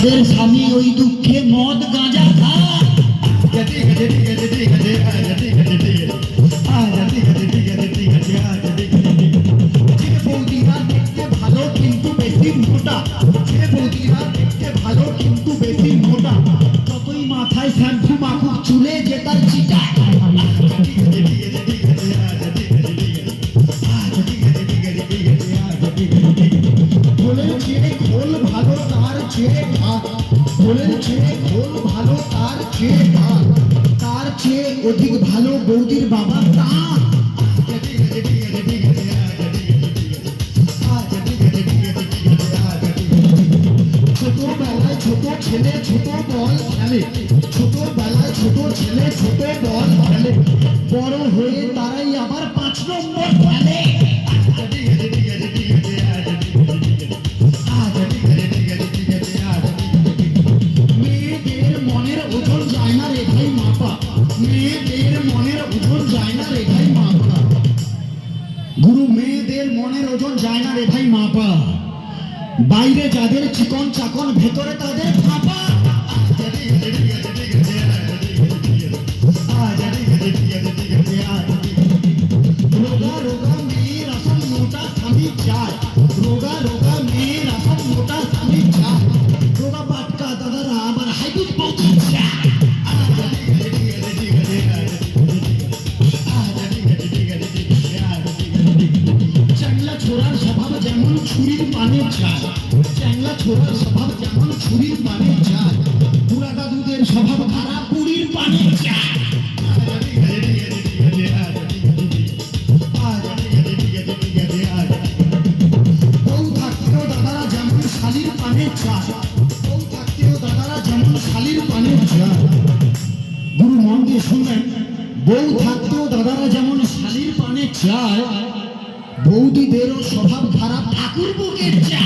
তাদের স্বামী ওই দুঃখে মদ গাঁজা খায় ঠিক আছে ঠিক আছে ঠিক আছে আচ্ছা ঠিক আছে ঠিক আছে আচ্ছা ঠিক আছে ঠিক আছে ঠিক আছে আচ্ছা ঠিক আছে ঠিক আছে যে বৌদিরা দেখতে ভালো কিন্তু বেশি মোটা যে বৌদিরা দেখতে ভালো কিন্তু বেশি মোটা যতই মাথায় শ্যাম্পু মাখুক চুলে যে তার চিটায় খোলের চেয়ে খোল ভালো তার চেয়ে ভাত খোলের চেয়ে খোল ভালো তার চেয়ে ভাত তার চেয়ে অধিক ভালো বৌদির বাবা তা। ঠিক আছে ঠিক আছে ঠিক আছে ঠিক আছে ঠিক আছে ঠিক আছে ঠিক আছে ঠিক আছে ঠিক আছে ছোটবেলায় ছোট ছেলে, ছোট বল খেলে। ছোটবেলায় ছোট ছেলে, ছোট বল খেলে। বড় হয়ে তারাই আবার পাঁচ নম্বর ফেলে মনের ওজন যায় না রে ভাই মাপা বাইরে যাদের চিকন চাকন, ভেতরে তাদের ফাঁপা। আচ্ছা ঠিক আছে আচ্ছা বউ থাকতেও দাদারা যেমন শালির পানে চায় বউ থাকতেও দাদারা যেমন শালির পানে চায় গুরু মন দিয়ে শুনবেন বউ থাকতেও দাদারা যেমন শালির পানে চায় বৌদিদেরও স্বভাব খারাপ ঠাকুর আছে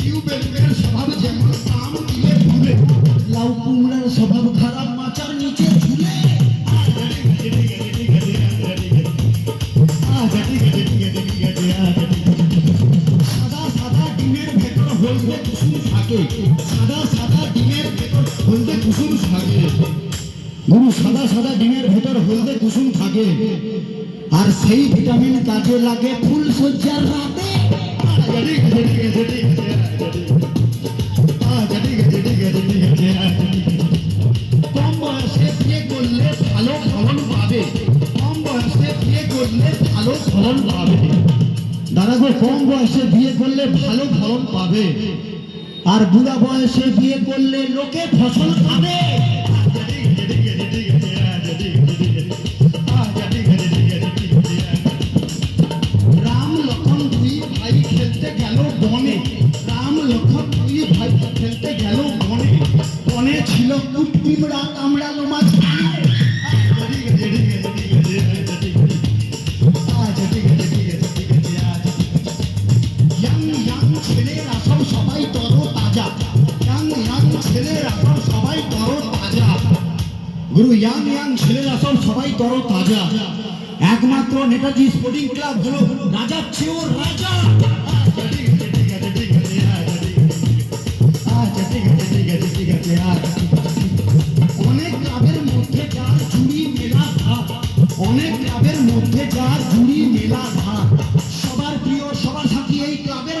টিউবেলের স্বভাব খারাপ মাচার নিচে ঝুলে। সাদা সাদা ডিমের হলদে কুসুম থাকে সাদা সাদা ডিমের ভেতর হলদে কুসুম থাকে গুরু, সাদা সাদা ডিমের ভেতর হলদে কুসুম থাকে। আর সেই ভিটামিন কাজে লাগে ফুল সজ্জার রাতে। দাদা গো কম বয়সে বিয়ে করলে ভালো ফলন পাবে। আর বুড়া বয়সে বিয়ে করলে লোকে ফসল খাবে। রাম লক্ষণ দুই ভাই খেলতে গেল বনে। রাম লক্ষণ দুই ভাই খেলতে গেল গুরু ইয়াং ইয়াং ছেলেরা সব সবাই তর তাজা। একমাত্র নেতাজি স্পোর্টিং ক্লাব হলো রাজার চেয়েও রাজা। অনেক ক্লাবের মধ্যে সবার প্রিয়, সবার এই ক্লাবের